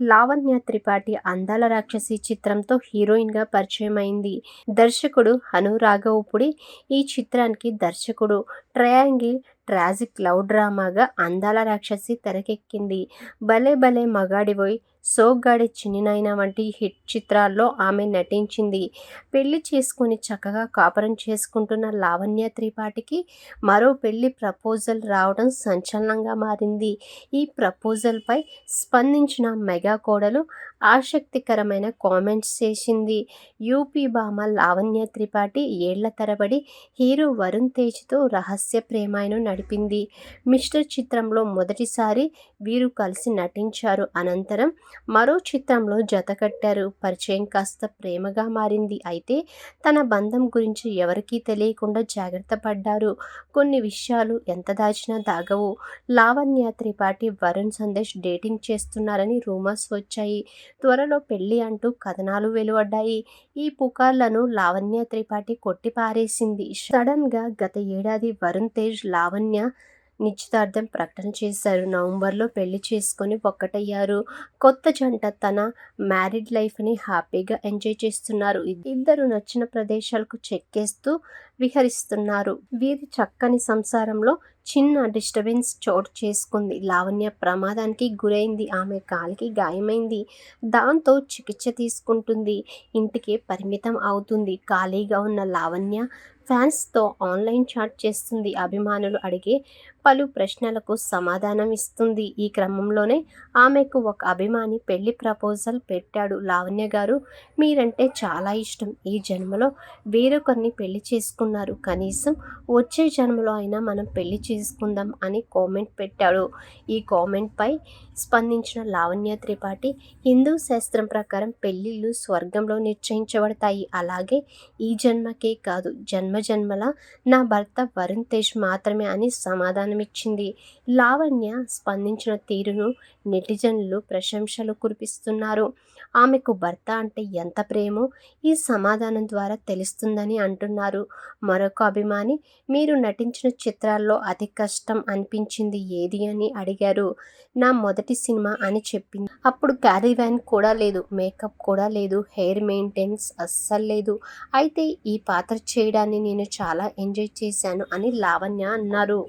లావణ్య త్రిపాఠి అందాల రాక్షసి చిత్రంతో హీరోయిన్గా పరిచయం అయింది దర్శకుడు హను రాఘవపుడి ఈ చిత్రానికి దర్శకుడు. ట్రయాంగిల్ ట్రాజిక్ లవ్ డ్రామాగా అందాల రాక్షసి తెరకెక్కింది. భలే భలే మగాడిపోయి సోగ్గాడి చిన్నినైనా వంటి హిట్ చిత్రాల్లో ఆమె నటించింది. పెళ్ళి చేసుకుని చక్కగా కాపురం చేసుకుంటున్న లావణ్య త్రిపాఠికి మరో పెళ్ళి ప్రపోజల్ రావడం సంచలనంగా మారింది. ఈ ప్రపోజల్పై స్పందించిన మెగా కోడలు ఆసక్తికరమైన కామెంట్స్ చేసింది. యూపీ భామ లావణ్య త్రిపాఠి ఏళ్ళ తరబడి హీరో వరుణ్ తేజ్తో రహస్య ప్రేమాయణం నడిపింది. మిస్టర్ చిత్రంలో మొదటిసారి వీరు కలిసి నటించారు. అనంతరం మరో చిత్రంలో జతకట్టారు పరిచయం కాస్త ప్రేమగా మారింది. అయితే తన బంధం గురించి ఎవరికీ తెలియకుండా జాగ్రత్త పడ్డారు. కొన్ని విషయాలు ఎంత దాచినా దాగవు. లావణ్య త్రిపాఠి వరుణ్ సందేశ్ డేటింగ్ చేస్తున్నారని రూమర్స్ వచ్చాయి. త్వరలో పెళ్ళి అంటూ కథనాలు వెలువడ్డాయి. ఈ పుకార్లను లావణ్య త్రిపాఠి కొట్టిపారేసింది. సడన్గా గత ఏడాది వరుణ్ తేజ్ లావణ్య నిశ్చితార్థం ప్రకటన చేశారు. నవంబర్లో పెళ్ళి చేసుకొని ఒక్కటయ్యారు. కొత్త జంట తన మ్యారీడ్ లైఫ్ని హ్యాపీగా ఎంజాయ్ చేస్తున్నారు. ఇద్దరు నచ్చిన ప్రదేశాలకు చెక్కేస్తూ విహరిస్తున్నారు. వీరి చక్కని సంసారంలో చిన్న డిస్టర్బెన్స్ చోటు చేసుకుంది. లావణ్య ప్రమాదానికి గురైంది. ఆమె కాలికి గాయమైంది. దాంతో చికిత్స తీసుకుంటుంది. ఇంటికి పరిమితం అవుతుంది. ఖాళీగా ఉన్న లావణ్య ఫ్యాన్స్తో ఆన్లైన్ చాట్ చేస్తుంది. అభిమానులు అడిగే పలు ప్రశ్నలకు సమాధానం ఇస్తుంది. ఈ క్రమంలోనే ఆమెకు ఒక అభిమాని పెళ్ళి ప్రపోజల్ పెట్టాడు. లావణ్య గారు మీరంటే చాలా ఇష్టం. ఈ జన్మలో వేరొకరిని పెళ్ళి చేసుకున్నారు. కనీసం వచ్చే జన్మలో అయినా మనం పెళ్ళి చేసుకుందాం అని కామెంట్ పెట్టాడు. ఈ కామెంట్పై స్పందించిన లావణ్య త్రిపాఠి హిందూ శాస్త్రం ప్రకారం పెళ్ళిళ్ళు స్వర్గంలో నిశ్చయించబడతాయి. అలాగే ఈ జన్మకే కాదు జన్మ జన్మల నా భర్త వరుణ్ తేజ్ మాత్రమే అని సమాధానం సమాధానమిచ్చింది లావణ్య స్పందించిన తీరును నెటిజన్లు ప్రశంసలు కురిపిస్తున్నారు. ఆమెకు భర్త అంటే ఎంత ప్రేమో ఈ సమాధానం ద్వారా తెలుస్తుందని అంటున్నారు. మరొక అభిమాని మీరు నటించిన చిత్రాల్లో అతి కష్టం అనిపించింది ఏది అని అడిగారు. నా మొదటి సినిమా అని చెప్పింది. అప్పుడు క్యారీ వ్యాన్ కూడా లేదు మేకప్ కూడా లేదు హెయిర్ మెయింటెనెన్స్ అస్సలు లేదు. అయితే ఈ పాత్ర చేయడాన్ని నేను చాలా ఎంజాయ్ చేశాను అని లావణ్య అన్నారు.